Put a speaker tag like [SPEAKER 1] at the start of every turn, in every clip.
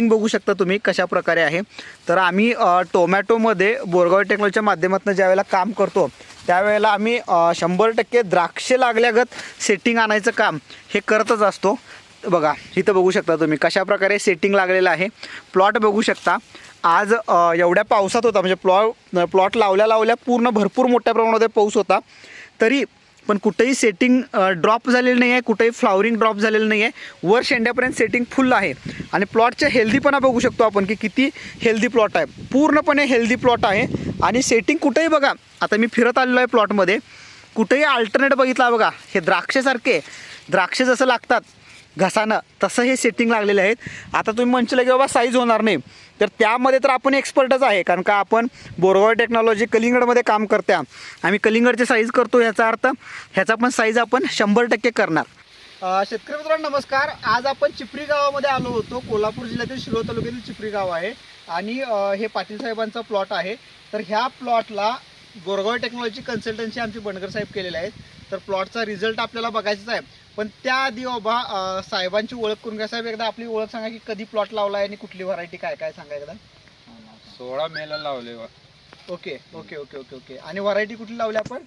[SPEAKER 1] बघू शकता तुम्ही कशा प्रकारे आहे. तर आम्ही टोमॅटोमध्ये बोरगाव टेक्नॉलॉजीच्या माध्यमातून ज्यावेळेला काम करतो त्यावेळेला आम्ही शंभर टक्के द्राक्षे लागल्यागत सेटिंग आणायचं काम हे करतच असतो. बघा इथं बघू शकता तुम्ही कशा प्रकारे सेटिंग लागलेलं आहे. प्लॉट बघू शकता. आज एवढ्या पावसात होता म्हणजे प्लॉ प्लॉट लावल्या लावल्या पूर्ण भरपूर मोठ्या प्रमाणामध्ये पाऊस होता. तरी पण कुठेही सेटिंग ड्रॉप झालेलं नाही आहे कुठेही फ्लावरिंग ड्रॉप झालेलं नाही आहे वर शेंड्यापर्यंत सेटिंग फुल आहे. आणि प्लॉटच्या हेल्दीपणा बघू शकतो आपण की किती हेल्दी प्लॉट आहे. पूर्णपणे हेल्दी प्लॉट आहे. आणि सेटिंग कुठेही बघा आता मी फिरत आलेलो आहे प्लॉटमध्ये कुठेही अल्टरनेट बघितला बघा हे द्राक्षेसारखे द्राक्षे जसं लागतात घसानं तसं हे सेटिंग लागलेले आहेत. आता तुम्ही म्हणशील की बाबा साईज होणार नाही. तर त्यामध्ये तर आपण एक्सपर्टच आहे. कारण का आपण बोरगाव टेक्नॉलॉजी कलिंगडमध्ये काम करत्या. आम्ही कलिंगडची साईज करतो ह्याचा अर्थ ह्याचा पण साईज आपण शंभर टक्के करणार. शेतकरी मित्रांनो नमस्कार. आज आपण चिपरी गावामध्ये आलो होतो. कोल्हापूर जिल्ह्यातील शिरोळ तालुक्यातील चिपरी गाव आहे. आणि हे पाटील साहेबांचा प्लॉट आहे. तर ह्या प्लॉटला गोरगाव टेक्नॉलॉजी कन्सल्टन्सी आमचे बनकर साहेब केलेले आहेत. तर प्लॉटचा रिझल्ट आपल्याला बघायचाच आहे. पण त्याआधी बाबा साहेबांची ओळख करून घ्या. साहेब एकदा आपली ओळख सांगा की कधी प्लॉट लावला आहे आणि कुठली व्हरायटी काय काय सांगा एकदा.
[SPEAKER 2] सोळा मेला लावले वा.
[SPEAKER 1] Okay okay okay okay okay. आणि व्हरायटी कुठली लावली आपण?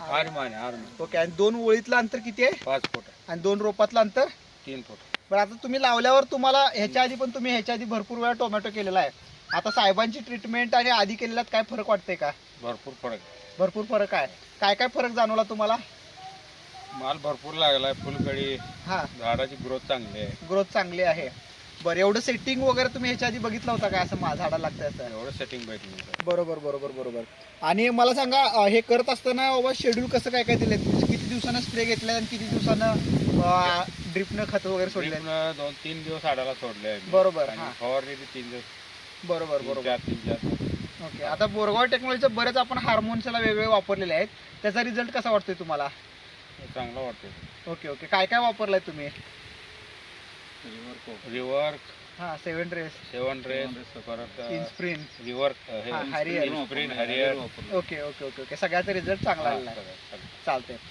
[SPEAKER 2] आरमान आरमान
[SPEAKER 1] ओके आणि दोन ओळीतलं अंतर किती आहे?
[SPEAKER 2] पाच फूट
[SPEAKER 1] आणि दोन रोपातलं अंतर?
[SPEAKER 2] तीन फूट.
[SPEAKER 1] बरं आता तुम्ही लावल्यावर तुम्हाला ह्याच्या आधी पण तुम्ही ह्याच्या आधी भरपूर वेळा टोमॅटो केलेला आहे. आता साहेबांची ट्रीटमेंट आणि आधी केलेल्यात काय फरक वाटतंय का?
[SPEAKER 2] भरपूर फरक.
[SPEAKER 1] भरपूर फरक आहे. काय काय फरक जाणवला तुम्हाला?
[SPEAKER 2] माल भरपूर लागलाय फुलकडी
[SPEAKER 1] हा.
[SPEAKER 2] झाडाची ग्रोथ चांगली आहे.
[SPEAKER 1] ग्रोथ चांगली आहे. बरं एवढं सेटिंग वगैरे तुम्ही ह्याच्या आधी बघितलं होतं का? असं मा झाडा लागतं असं?
[SPEAKER 2] एवढं सेटिंग भेटली
[SPEAKER 1] बरोबर बरोबर बरोबर. आणि मला सांगा अं, हे करत असताना बाबा शेड्यूल कसं काय काय दिलंय किती दिवसानं स्प्रे घेतलाय आणि किती दिवसानं ड्रिपनं खत वगैरे सोडले
[SPEAKER 2] दोन तीन दिवस झाडाला सोडले आहे मी.
[SPEAKER 1] बरोबर,
[SPEAKER 2] आणि
[SPEAKER 1] हा.
[SPEAKER 2] फवारणी बी तीन दिवस
[SPEAKER 1] बरोबर
[SPEAKER 2] तीन
[SPEAKER 1] बरोबर.
[SPEAKER 2] चार तीन चार.
[SPEAKER 1] ओके आता बोरगाव टेक्नॉलॉजीचं बरेच आपण हार्मोन्सला वेगवेगळे वापरलेले आहेत. त्याचा रिझल्ट कसा वाटतोय तुम्हाला?
[SPEAKER 2] चांगलं वाटतं
[SPEAKER 1] ओके ओके. काय काय वापरलाय तुम्ही?
[SPEAKER 2] रिवर्क
[SPEAKER 1] हा. सेवन ड्रेस.
[SPEAKER 2] सेवन रेस परत
[SPEAKER 1] इन्स्प्रिन
[SPEAKER 2] रिवर्क
[SPEAKER 1] हा, हरियर.
[SPEAKER 2] स्प्रिन हरियर
[SPEAKER 1] ओके ओके ओके ओके. सगळ्याचा रिझल्ट चांगला आलेला आहे. चालतंय.